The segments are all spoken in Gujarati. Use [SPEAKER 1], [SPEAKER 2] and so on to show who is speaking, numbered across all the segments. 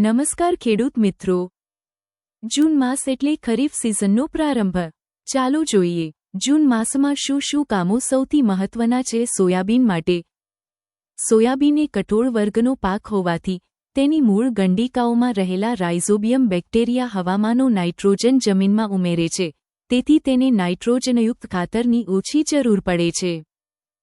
[SPEAKER 1] નમસ્કાર ખેડૂત મિત્રો. જૂન માસ એટલે ખરીફ સિઝનનો પ્રારંભ. ચાલો જોઈએ, જૂન માસમાં શું શું કામો સૌથી મહત્વના છે સોયાબીન માટે? સોયાબીન એ કઠોળ વર્ગનો પાક હોવાથી, તેની મૂળ ગંડિકાઓમાં રહેલા રાઇઝોબિયમ બેક્ટેરિયા હવામાનો નાઇટ્રોજન જમીનમાં ઉમેરે છે. તેથી તેને નાઇટ્રોજનયુક્ત ખાતરની ઓછી જરૂર પડે છે.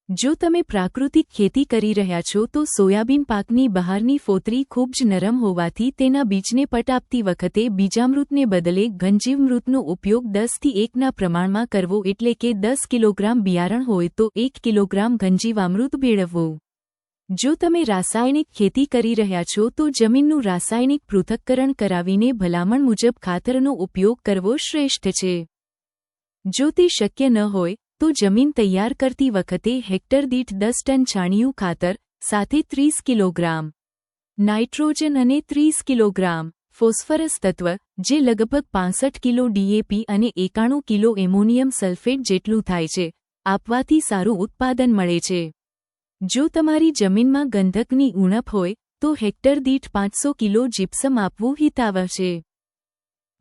[SPEAKER 1] જો તમે પ્રાકૃતિક ખેતી કરી રહ્યા છો, તો સોયાબીન પાકની બહારની ફોતરી ખૂબ જ નરમ હોવાથી તેના બીજને પટ આપતી વખતે બીજામૃતને બદલે ઘનજીવમૃતનો ઉપયોગ દસથી એકના પ્રમાણમાં કરવો એટલે કે દસ કિલોગ્રામ બિયારણ હોય તો એક કિલોગ્રામ ઘનજીવામૃત ભેળવવું. જો તમે રાસાયણિક ખેતી કરી રહ્યા છો, તો જમીનનું રાસાયણિક પૃથક્કરણ કરાવીને ભલામણ મુજબ ખાતરનો ઉપયોગ કરવો શ્રેષ્ઠ છે. જો તે શક્ય ન હોય તો જમીન તૈયાર કરતી વખતે હેક્ટર દીઠ દસ ટન છાણિયું ખાતર, સાથે ત્રીસ કિલોગ્રામ નાઇટ્રોજન અને ત્રીસ કિલોગ્રામ ફોસ્ફરસ તત્વ, જે લગભગ પાંસઠ કિલો ડીએપી અને એકાણું કિલો એમોનિયમ સલ્ફેટ જેટલું થાય છે, આપવાથી સારું ઉત્પાદન મળે છે. જો તમારી જમીનમાં ગંધકની ઉણપ હોય, તો હેક્ટર દીઠ પાંચસો કિલો જીપ્સમ આપવું હિતાવહ છે.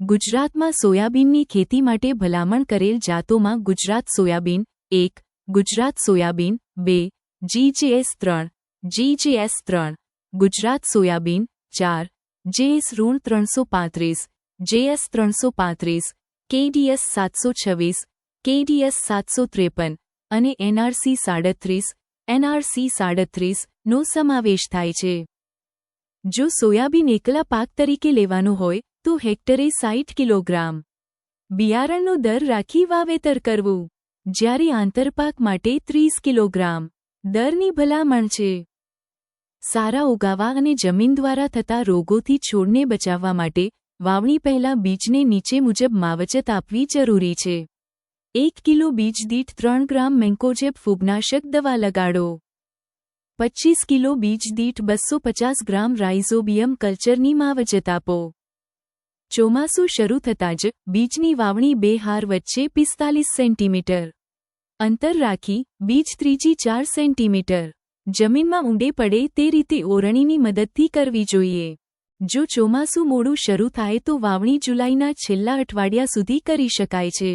[SPEAKER 1] ગુજરાતમાં સોયાબીનની ખેતી માટે ભલામણ કરેલ જાતોમાં ગુજરાત સોયાબીન એક, ગુજરાત સોયાબીન બે, જીજેએસ ત્રણ જીજેએસ ત્રણ, ગુજરાત સોયાબીન ચાર, જેએસ ઋણ ત્રણસો પાંત્રીસ, જેએસ ત્રણસો પાંત્રીસ, કેડીએસ સાતસો છવ્વીસ, કેડીએસ સાતસો ત્રેપન અને એનઆરસી સાડત્રીસ એનઆરસી સાડત્રીસ નો સમાવેશ થાય છે. જો સોયાબીન એકલા પાક તરીકે લેવાનો હોય તો હેક્ટરે સાઠ કિલોગ્રામ. બિયારણનો દર રાખી વાવેતર કરવું. જ્યારે આંતરપાક માટે ત્રીસ કિલોગ્રામ. દરની ભલામણ છે. સારા ઉગાવા અને જમીન દ્વારા થતા રોગોથી છોડને બચાવવા માટે વાવણી પહેલાં બીજને નીચે મુજબ માવજત આપવી જરૂરી છે. એક કિલો બીજ દીઠ ત્રણ ગ્રામ મેન્કોજેબ ફૂગનાશક દવા લગાડો. પચ્ચીસ કિલો બીજ દીઠ બસો પચાસ ગ્રામ રાઇઝોબિયમ કલ્ચરની માવજત આપો. ચોમાસું શરૂ થતાં જ બીજની વાવણી બે હાર વચ્ચે પિસ્તાલીસ સેન્ટીમીટર. અંતર રાખી બીજ ત્રીજી ચાર સેન્ટીમીટર. જમીનમાં ઊંડે પડે તે રીતે ઓરણીની મદદથી કરવી જોઈએ. જો ચોમાસું મોડું શરૂ થાય તો વાવણી જુલાઈના છેલ્લા અઠવાડિયા સુધી કરી શકાય છે.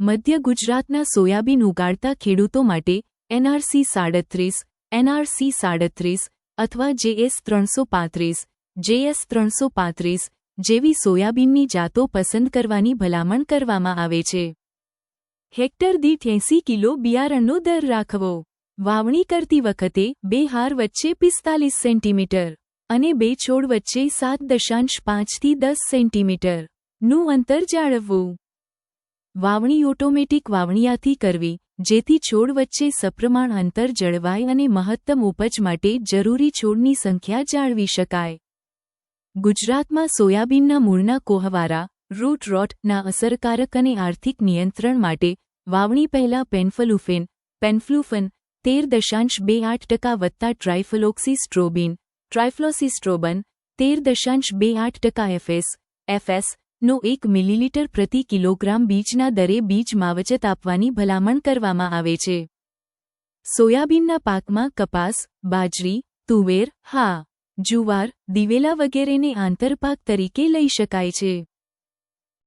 [SPEAKER 1] મધ્ય ગુજરાતના સોયાબીન ઉગાડતા ખેડૂતો માટે એનઆરસી સાડત્રીસ એનઆરસી સાડત્રીસ અથવા જેએસ ત્રણસો પાંત્રીસ, જેએસ ત્રણસો પાંત્રીસ જેવી સોયાબીનની જાતો પસંદ કરવાની ભલામણ કરવામાં આવે છે. હેક્ટર દીઠ એંસી કિલો બિયારણનો દર રાખવો. વાવણી કરતી વખતે બે હાર વચ્ચે પિસ્તાલીસ સેન્ટીમીટર અને બે છોડ વચ્ચે સાત દશાંશ પાંચથી દસ સેન્ટીમીટરનું અંતર જાળવવું. વાવણી ઓટોમેટિક વાવણીયાથી કરવી, જેથી છોડ વચ્ચે સપ્રમાણ અંતર જળવાય અને મહત્તમ ઉપજ માટે જરૂરી છોડની સંખ્યા જાળવી શકાય. ગુજરાતમાં સોયાબીનના મૂળના કોહવારા રૂટ રોટના અસરકારક અને આર્થિક નિયંત્રણ માટે વાવણી પહેલા પેન્ફલુફેન, પેન્ફ્લુફન તેર દશાંશ બે આઠ ટકા વત્તા ટ્રાઇફલોક્સીસ્ટ્રોબિન, ટ્રાઇફ્લોસિસ્ટ્રોબન તેર દશાંશ બે આઠ ટકા એફએસ એફએસ નો એક મિલીલીટર પ્રતિ કિલોગ્રામ બીજના દરે બીજ માવજત આપવાની ભલામણ કરવામાં આવે છે. સોયાબીનના પાકમાં કપાસ, બાજરી, તુવેર, હા જુવાર દિવેલા વગેરેને આંતરપાક તરીકે લઈ શકાય છે.